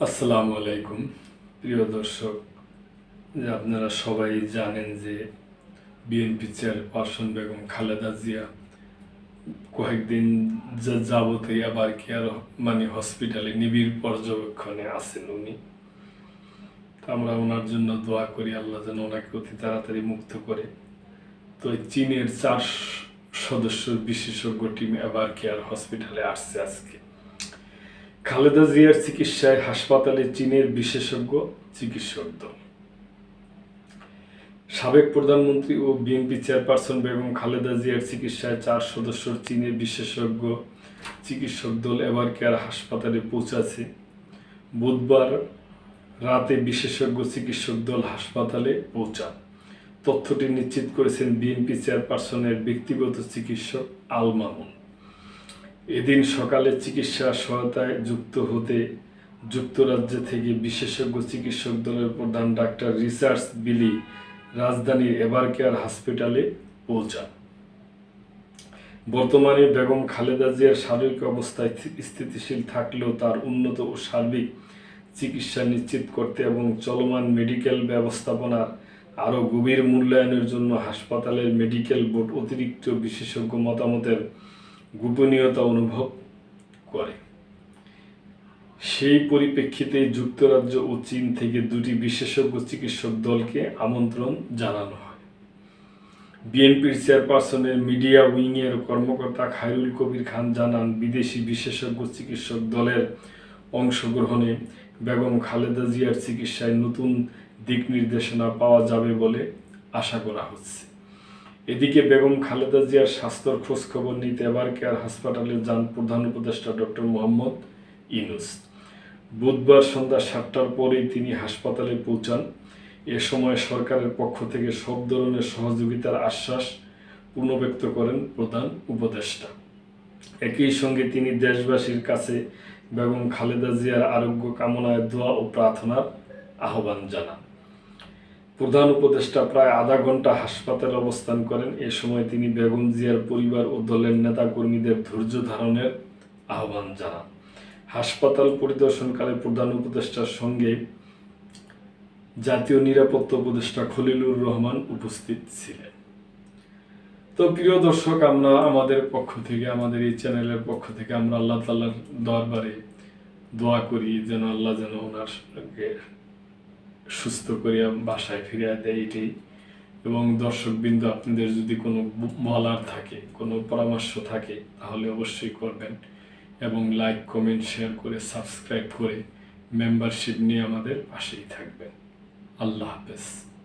আসসালামু আলাইকুম। প্রিয় দর্শক, যে আপনারা সবাই জানেন যে বিএনপি চেয়ারপারসন বেগম খালেদা জিয়া কয়েকদিন যা- যাবতীয় আবার কি আর মানে হসপিটালে নিবিড় পর্যবেক্ষণে আছেন উনি। আমরা ওনার জন্য দোয়া করি, আল্লাহ যেন ওনাকে অতি তাড়াতাড়ি মুক্ত করে। তো চীনের চার সদস্য বিশেষজ্ঞ টিম এবার কেয়ার হসপিটালে আসছে আজকে। খালেদা জিয়ার চিকিৎসায় হাসপাতালে চীনের বিশেষজ্ঞ চিকিৎসক দল। সাবেক প্রধানমন্ত্রী ও বিএনপি চেয়ারপারসন বেগম খালেদা জিয়ার চিকিৎসায় চার সদস্যর চীনের বিশেষজ্ঞ চিকিৎসক দল এবার কেয়ার হাসপাতালে পৌঁছাছে বুধবার রাতে বিশেষজ্ঞ চিকিৎসক দল হাসপাতালে পৌঁছান। তথ্যটি নিশ্চিত করেছেন বিএনপি চেয়ারপারসনের ব্যক্তিগত চিকিৎসক আল মামুন। এদিন সকালে চিকিৎসা সহায়তায় যুক্ত হতে যুক্তরাজ্য থেকে বিশেষজ্ঞ চিকিৎসক দলের প্রধান ডাক্তার রিসার্চ বিলি রাজধানীর এভারকেয়ার হসপিটালে পৌঁছান। বর্তমানে বেগম খালেদা জিয়ার শারীরিক অবস্থায় স্থিতিশীল থাকলেও তার উন্নত ও সার্বিক চিকিৎসা নিশ্চিত করতে এবং চলমান মেডিকেল ব্যবস্থাপনার আরও গভীর মূল্যায়নের জন্য হাসপাতালের মেডিকেল বোর্ড অতিরিক্ত বিশেষজ্ঞ মতামতের গোপনীয়তা অনুভব করে। সেই পরিপ্রেক্ষিতে যুক্তরাজ্য ও চীন থেকে দুটি বিশেষজ্ঞ চিকিৎসক দলকে আমন্ত্রণ জানানো হয়। বিএনপির চেয়ারপারসনের মিডিয়া উইংয়ের কর্মকর্তা খায়রুল কবির খান জানান, বিদেশি বিশেষজ্ঞ চিকিৎসক দলের অংশগ্রহণে বেগম খালেদা জিয়ার চিকিৎসায় নতুন দিক নির্দেশনা পাওয়া যাবে বলে আশা করা হচ্ছে। এদিকে বেগম খালেদা জিয়ার স্বাস্থ্যর খোঁজ খবর নিতে এবার কেয়ার হাসপাতালে যান প্রধান উপদেষ্টা ডক্টর মোহাম্মদ ইনুস বুধবার সন্ধ্যা সাতটার পরেই তিনি হাসপাতালে পৌঁছান। এ সময় সরকারের পক্ষ থেকে সব ধরনের সহযোগিতার আশ্বাস পুনর্ব্যক্ত করেন প্রধান উপদেষ্টা। একই সঙ্গে তিনি দেশবাসীর কাছে বেগম খালেদা জিয়ার আরোগ্য কামনায় দোয়া ও প্রার্থনার আহ্বান জানান। প্রধান উপদেষ্টা প্রায় আধা ঘণ্টা হাসপাতালে অবস্থান করেন। এ সময় তিনি বেগম জিয়ার পরিবার ও দলের নেতাকর্মীদের ধৈর্য ধারণের আহ্বান জানান। হাসপাতাল পরিদর্শনকালে প্রধান উপদেষ্টার সঙ্গে জাতীয় নিরাপত্তা উপদেষ্টা খলিলুর রহমান উপস্থিত ছিলেন। তো প্রিয় দর্শক, আমরা আমাদের পক্ষ থেকে, আমাদের এই চ্যানেলের পক্ষ থেকে আমরা আল্লাহ তাল্লার দরবারে দোয়া করি যেন আল্লাহ যেন ওনারকে সুস্থ করিয়া বাসায় ফিরিয়া দেয় এটাই এবং দর্শকবৃন্দ, আপনাদের যদি কোনো বলার থাকে, কোনো পরামর্শ থাকে, তাহলে অবশ্যই করবেন। এবং লাইক কমেন্ট শেয়ার করে সাবস্ক্রাইব করে মেম্বারশিপ নিয়ে আমাদের পাশেই থাকবেন। আল্লাহ হাফেজ।